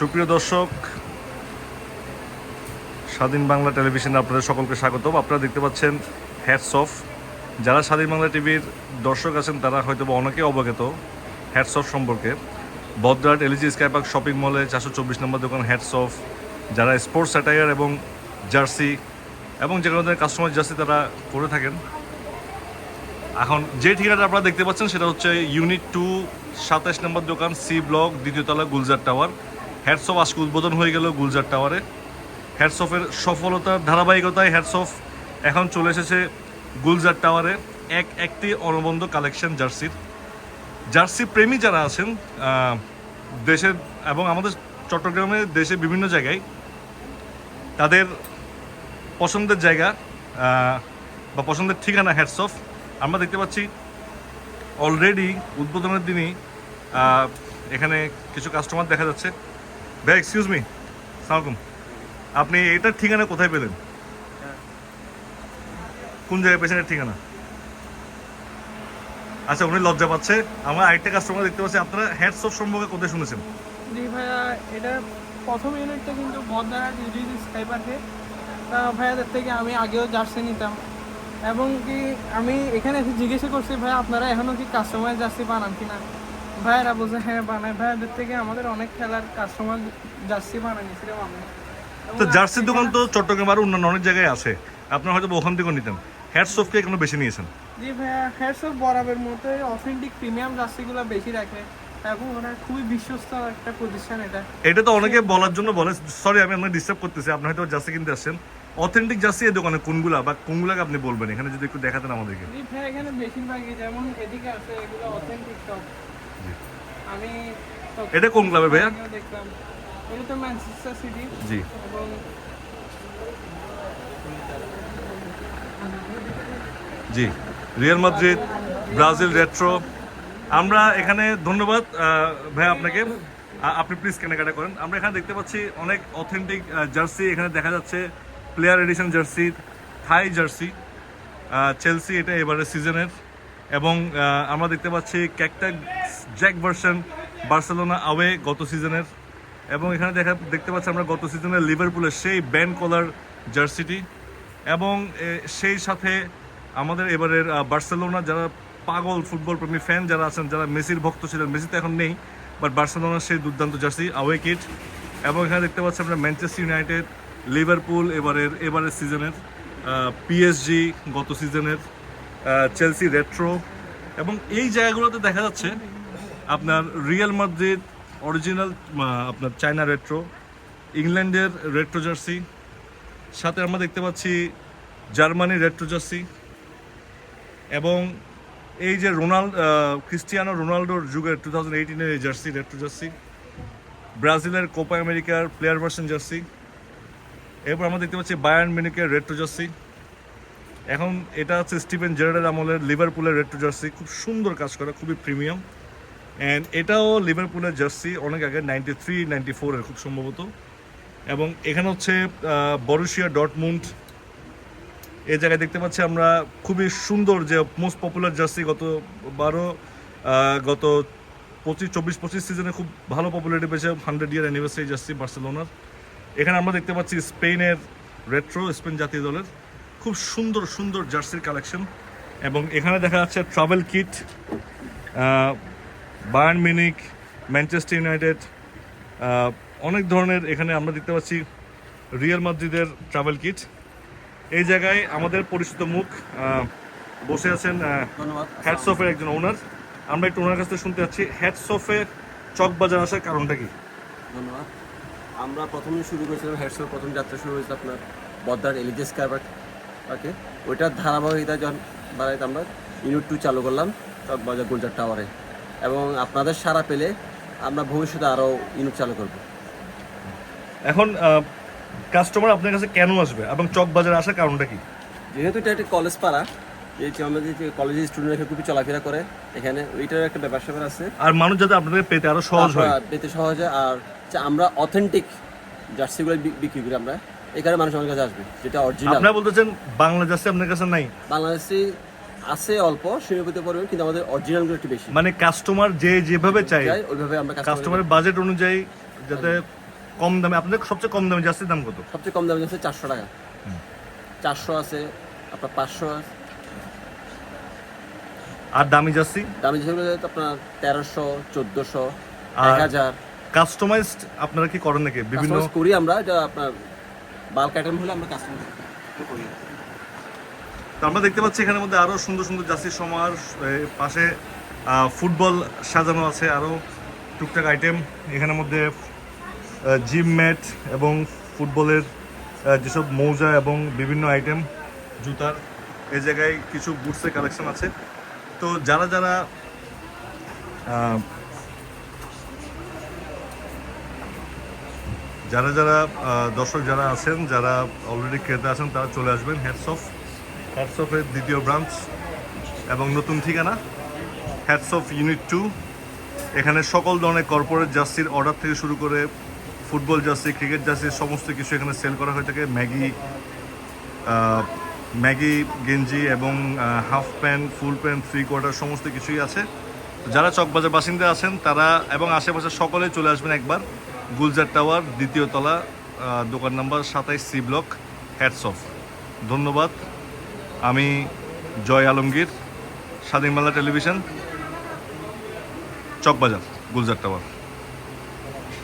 সুপ্রিয় দর্শক, স্বাধীন বাংলা টেলিভিশনে আপনাদের সকলকে স্বাগত আপনারা দেখতে পাচ্ছেন হ্যাটস অফ যারা স্বাধীন বাংলা টিভির দর্শক আছেন, তারা হয়তো বা অনেকে অবগত হ্যাটস অফ সম্পর্কে। বদ্রাট এলজি স্কাইপার্ক শপিং মলে চারশো চব্বিশ নম্বর দোকান হ্যাটস অফ যারা স্পোর্টস অ্যাটায়ার এবং জার্সি এবং যে কোনো ধরনের কাস্টমার জার্সি তারা করে থাকেন। এখন যে ঠিকানাটা আপনারা দেখতে পাচ্ছেন, সেটা হচ্ছে ইউনিট টু সাতাশ নম্বর দোকান সি ব্লক দ্বিতীয় তলা, গুলজার টাওয়ার হ্যাটসঅফ আজকে উদ্বোধন হয়ে গেল গুলজার টাওয়ারে। হ্যাটসঅফের সফলতার ধারাবাহিকতায় হ্যাটসঅফ এখন চলে এসেছে গুলজার টাওয়ারে এক একটি অনবন্ধ কালেকশন জার্সির জার্সি প্রেমী যারা আছেন দেশের এবং আমাদের চট্টগ্রামে দেশে বিভিন্ন জায়গায়, তাদের পছন্দের জায়গা বা পছন্দের ঠিকানা হ্যাটসঅফ আমরা দেখতে পাচ্ছি অলরেডি উদ্বোধনের দিনই এখানে কিছু কাস্টমার দেখা যাচ্ছে। ভাই এক্সকিউজ মি সালামালাইকুম আপনি এটার ঠিকানা কোথায় পেলেন? কোন জায়গায় পেয়েছেন ঠিকানা? আচ্ছা উনি লজ্জা পাচ্ছে। আমার আরেকটা কাস্টমার দেখতে পাচ্ছি। আপনারা হ্যাটসঅফ সম্পর্কে কোথায় শুনেছেন? জি ভাইয়া, এটা প্রথম ইউনিটটা কিন্তু বদনাঘাট ইউজিসি স্কাই পার্কে তা ভাইয়াদের থেকে আমি আগেও জার্সি নিতাম। এবং কি আমি এখানে এসে জিজ্ঞাসা করছি ভাই আপনারা এখনও কি কাস্টমার জার্সি বানান কিনা ভাইয়ারা বলছে হ্যাঁ বানায় ভাইয়াদের থেকে আমাদের অনেক খেলার কাস্টমার জার্সি বানাইছিলাম আমি তো জার্সির দোকান তো চট্টগ্রাম আর অন্যান্য অনেক জায়গায় আছে। আপনারা হয়তো ওখান থেকেও নিতেন। হ্যাটসঅফকে এখনও বেশি নিয়েছেন? জি ভাইয়া হেয়ারসব বরাবর মতোই অথেন্টিক প্রিমিয়াম জার্সিগুলো বেশি রাখে। এবং ওরা খুবই বিশ্বস্ত একটা প্রতিষ্ঠান এটা। এটা তো অনেকে বলার জন্য বলে সরি আমি আপনাকে ডিস্টার্ব করতেছি। আপনি হয়তো জার্সি কিনতে আসছেন। অথেন্টিক জার্সি এই দোকানে কোনগুলা বা কোনগুলাকে আপনি বলবেন? এখানে যদি একটু দেখাতেন আমাদেরকে। জি ভাই এখানে বেশিরভাগই যেমন এদিকে আছে এগুলো অথেন্টিক সব। আমি এটা কোন ক্লাবে ভাইয়া? দেখলাম। এটা তো ম্যানচেস্টার সিটি জি। এবং জি। Real Madrid Brazil retro. আমরা এখানে ধন্যবাদ আহ, ভাই আপনাকে। আপনি প্লিজ কেনাকাটা করেন। আমরা এখানে দেখতে পাচ্ছি অনেক অথেন্টিক জার্সি এখানে দেখা যাচ্ছে player edition jersey Thai jersey Chelsea এটা এবারে সিজনের এবং আমরা দেখতে পাচ্ছি ক্যাকটা জ্যাক ভার্সন বার্সেলোনা আওয়ে গত সিজনের এবং এখানে দেখা দেখতে পাচ্ছি আমরা গত সিজনের লিভারপুলের সেই ব্যান্ড কলার জার্সিটি এবং সেই সাথে আমাদের এবারের বার্সেলোনা যারা পাগল ফুটবল প্রেমী ফ্যান যারা আছেন, যারা মেসির ভক্ত ছিলেন, মেসি তো এখন নেই বাট বার্সেলোনার সেই দুর্দান্ত জার্সি আওয়ে কিট এবং এখানে দেখতে পাচ্ছি আমরা ম্যানচেস্টার ইউনাইটেড লিভারপুল এবারের এবারের সিজনের পিএসজি গত সিজনের চেলসি রেট্রো এবং এই জায়গাগুলোতে দেখা যাচ্ছে আপনার রিয়াল মাদ্রিদ অরিজিনাল আপনার চায়না রেট্রো ইংল্যান্ডের রেট্রো জার্সি সাথে আমরা দেখতে পাচ্ছি জার্মানি রেট্রো জার্সি এবং এই যে রোনাল্ড ক্রিস্টিয়ানো রোনাল্ডোর যুগের টু থাউজেন্ড এইটিনের এই জার্সি রেট্রো জার্সি ব্রাজিলের কোপা আমেরিকার প্লেয়ার ভার্সন জার্সি এরপর আমরা দেখতে পাচ্ছি বায়ার্ন মিনিকের রেট্রো জার্সি এখন এটা হচ্ছে স্টিভেন জেরার্ডের আমলের লিভারপুলের রেট্রো জার্সি খুব সুন্দর কাজ করা, খুবই প্রিমিয়াম অ্যান্ড এটাও লিভারপুলের জার্সি অনেক আগে নাইনটি থ্রি নাইনটি ফোরের খুব সম্ভবত। এবং এখানে হচ্ছে বরুশিয়া ডটমুন্ড এই জায়গায় দেখতে পাচ্ছি আমরা খুবই সুন্দর যে মোস্ট পপুলার জার্সি গত বারো গত পঁচিশ, চব্বিশ, পঁচিশ সিজনে খুব ভালো পপুলারিটি পেয়েছে হান্ড্রেড ইয়ার অ্যানিভার্সারি জার্সি বার্সেলোনার এখানে আমরা দেখতে পাচ্ছি স্পেনের রেট্রো স্পেন জাতীয় দলের। খুব সুন্দর সুন্দর জার্সির কালেকশন এবং এখানে দেখা যাচ্ছে travel kit Bayern Munich Manchester United অনেক ধরনের এখানে আমরা দেখতে পাচ্ছি রিয়াল মাদ্রিদের ট্রাভেল কিট। এই জায়গায় আমাদের পরিচিত মুখ বসে আছেন ধন্যবাদ। হ্যাটসফের একজন ওনার আমরা একটু ওনার কাছ থেকে শুনতে যাচ্ছি হ্যাটসফে চক বাজার আসার কারণটা কি? ধন্যবাদ। আমরা প্রথমে শুরু করেছিলাম হেডসোর প্রথম যাত্রা শুরু হয়েছিল আপনার বদ্দার এলিজেস কারবার পার্কে ওইটার ধারাবাহিকতা যখন বাড়াইতে আমরা ইউনিট টু চালু করলাম চকবাজার গুলজার টাওয়ারে। এবং আপনাদের সারা পেলে আমরা ভবিষ্যতে আরও ইউনিট চালু করব। এখন কাস্টমার আপনার কাছে কেন আসবে এবং চক বাজার আসার কারণটা কি? যেহেতু এটা একটা কলেজ পাড়া যে আমাদের যে কলেজের স্টুডেন্ট এখানে খুবই চলাফেরা করে এখানে ওইটার একটা ব্যাপার স্যাপার আছে। আর মানুষ যাতে আপনাদের পেতে আরও সহজ হয়। পেতে হয় আর আমরা অথেন্টিক জার্সিগুলো বিক্রি করি আমরা এখানে মানুষ আমার কাছে আসবে যেটা অরিজিনাল আপনারা বলতেছেন বাংলা জার্সি আপনার কাছে নাই। বাংলাদেশি আছে অল্প সীমিত পরিমাণ কিন্তু আমাদের অরিজিনালগুলো একটু বেশি। মানে কাস্টমার যে যেভাবে চাই ওইভাবে আমরা কাস্টমারের বাজেট অনুযায়ী যাতে কম দামে আপনাদের সবচেয়ে কম দামে জার্সির দাম কত? সবচেয়ে কম দামি হচ্ছে চারশো টাকা। চারশো আছে আপনার পাঁচশো আছে। আর দামি জার্সি? দামি যেগুলো আপনার তেরোশো চোদ্দোশো এক হাজার। কাস্টমাইজড আপনারা কি করেন নাকি? বিভিন্ন করি আমরা এটা আপনার বাল্ক আইটেম হলে আমরা কাস্টমাইজ করি। তো আমরা দেখতে পাচ্ছি এখানের মধ্যে আরও সুন্দর সুন্দর জার্সির সমার পাশে ফুটবল সাজানো আছে, আরও টুকটাক আইটেম। এখানের মধ্যে জিম ম্যাট এবং ফুটবলের যেসব মৌজা এবং বিভিন্ন আইটেম, জুতার এই জায়গায় কিছু বুটসের কালেকশন আছে। তো যারা যারা যারা যারা দর্শক যারা আছেন, যারা অলরেডি ক্রেতা আছেন, তারা চলে আসবেন হেডস অফ হেডস অফের দ্বিতীয় ব্রাঞ্চ এবং নতুন ঠিকানা হেডস অফ ইউনিট টু এখানে সকল ধরনের কর্পোরেট জার্সির অর্ডার থেকে শুরু করে ফুটবল জার্সি ক্রিকেট জার্সি, সমস্ত কিছু এখানে সেল করা হয়ে থাকে। ম্যাগি ম্যাগি গেঞ্জি এবং half pant full pant three quarter সমস্ত কিছুই আছে। যারা চকবাজার বাসিন্দা আছেন, তারা এবং আশেপাশে সকলে চলে আসবেন একবার। গুলজার টাওয়ার, দ্বিতীয় তলা দোকান নাম্বার সাতাইশ সি ব্লক হ্যাটস অফ ধন্যবাদ। আমি জয় আলমগীর স্বাধীন বাংলা টেলিভিশন চকবাজার গুলজার টাওয়ার।